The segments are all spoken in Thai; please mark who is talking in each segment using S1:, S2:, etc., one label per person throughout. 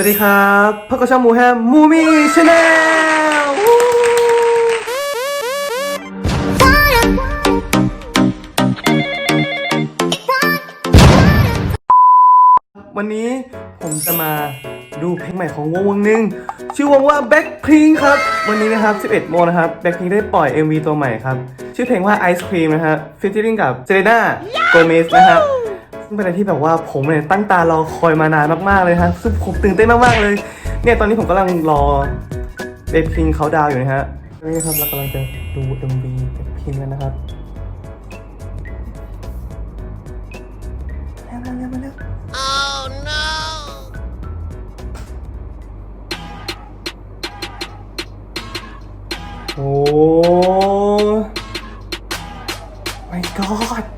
S1: วัสดีครับพบกับช่องหมูแฮมมูมี่ชาแนลวันนี้ผมจะมาดูเพลงใหม่ของวงวงหนึ่งชื่อวงว่า Blackpink ครับ วันนี้นะครับ 11 โมงนะครับ Blackpink ได้ปล่อย MV ตัวใหม่ครับ ชื่อเพลงว่า Ice Cream นะฮะฟิชเชอริงกับเจเลน่าโกเมสนะครับ ซึ่งเป็นอะไรที่แบบว่าผมเนี่ยตั้งตารอคอยมานานมากๆเลยครับซึ่งผมตื่นเต้นมากๆเลย เนี่ยตอนนี้ผมกำลังรอเบคพิงเขาดาวอยู่นะฮะนี่ครับเรากำลังจะดู MV เบคพิงกันนะครับเร็วๆเร็วๆเร็ว
S2: Oh no!
S1: โอ้ my god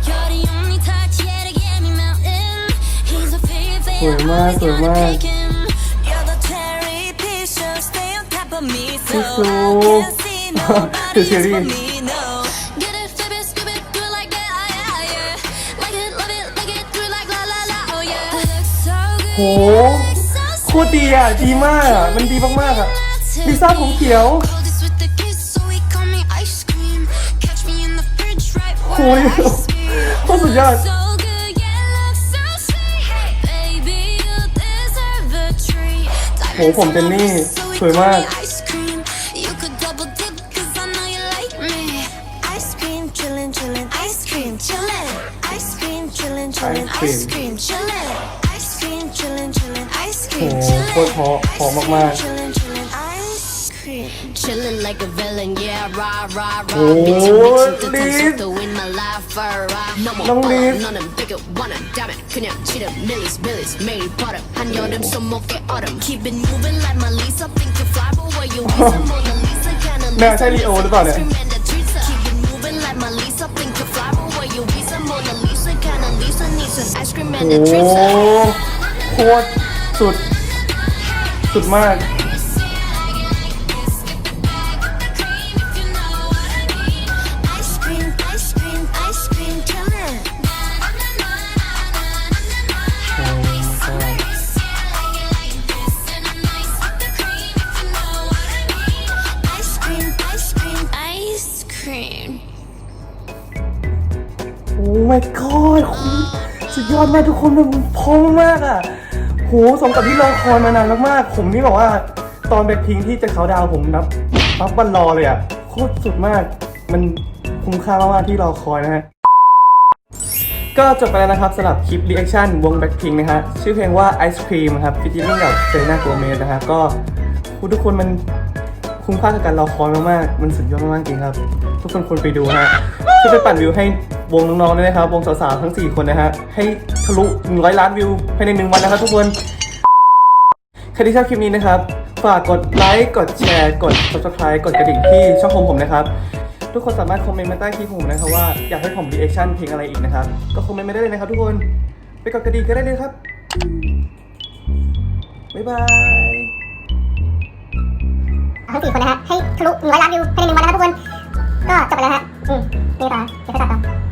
S1: สวยมาก
S3: always
S1: สวย
S3: gonna
S1: มาก
S3: pick him. You're the cherry piece, so stay on top of me, so
S1: พี่ซู
S3: I can't see
S1: คือ
S3: nobody
S1: ซี
S3: else
S1: รี
S3: but
S1: ส์
S3: me, no. Get it, flip it, skip it, do it like that, ah, yeah, yeah. Like it, love it, like it, do it like la la la, oh yeah. Looks so good,
S1: โห
S3: looks so
S1: โคตรดีอ่ะ ดีมากอ่ะ มันดีมากๆอ่ะ ลิซ่าผมเขียว
S3: Coldest with the kiss, so he call me ice cream. Catch me in the fridge right
S1: โอ้
S3: where
S1: ย
S3: the ice be.
S1: โคตรสุดยอด โหผมเจนนี่
S3: So he
S1: สวยมาก
S3: call me ice cream. You could double dip 'cause I know you like me. Ice cream, chillin', chillin', ice cream, chillin'. Ice cream, chillin', chillin',
S1: Ice
S3: ice cream, chillin'. Ice cream, chillin', chillin', ice
S1: โห
S3: cream,
S1: โคตรเพราะเพราะมาก
S3: chillin', chillin', ice cream. Chillin' like a villain, yeah, rah, rah, rah.
S1: Oh,
S3: Bitch, you bitch, you the
S1: Liz.
S3: touch to win my life, น้องลี
S1: ฟแมวใช่ลีโอหรือเปล่าเนี่ยโอ้โคสุด สุดมาก my god คุณสุดยอดมากทุกคนแบบพร้อมมากอะโหสมกับที่รอคอยมานานมากๆผมนี่บอกว่า ตอนแบ็คพิงที่จะเขาดาวผมนับปั๊บวันรอเลยอะโคตรสุดมาก มันคุ้มค่ามากๆที่รอคอยนะฮะก็จบไปแล้วนะครับสำหรับคลิปรีแอคชั่นวง Blackpink นะฮะชื่อเพลงว่า Ice Cream นะครับฟิชเชอร์กับเซน่าโกเมสนะฮะก็คุณทุกคนมันคุ้มค่ากับการรอคอยมากๆ มันสุดยอดมากๆจริงครับ ทุกคนควรไปดูฮะ ช่วยไปปั่นวิวให้วงน้องๆด้วยนะครับ วงสาวๆทั้ง 4 คนนะฮะ ให้ทะลุ100 ล้านวิวภายใน1วันนะครับทุกคนใครที่ชอบคลิปนี้นะครับ ฝากกดไลค์ กดแชร์ กด subscribe กดกระดิ่งที่ช่องของผมนะครับ ทุกคนสามารถคอมเมนต์มาใต้คลิปผมนะครับว่าอยากให้ผมรีแอคชั่นเพลงอะไรอีกนะครับ ก็คอมเมนต์มาได้เลยนะครับ ทุกคน ไปกดกระดิ่งก็ได้เลยครับ บ๊ายบาย
S4: ทั้งสี่คนนะฮะ ให้ทะลุ100ล้านวิวภายในหนึ่งวันนะครับทุกคน ก็จบไปแล้วฮะ 응, 내가 대사다.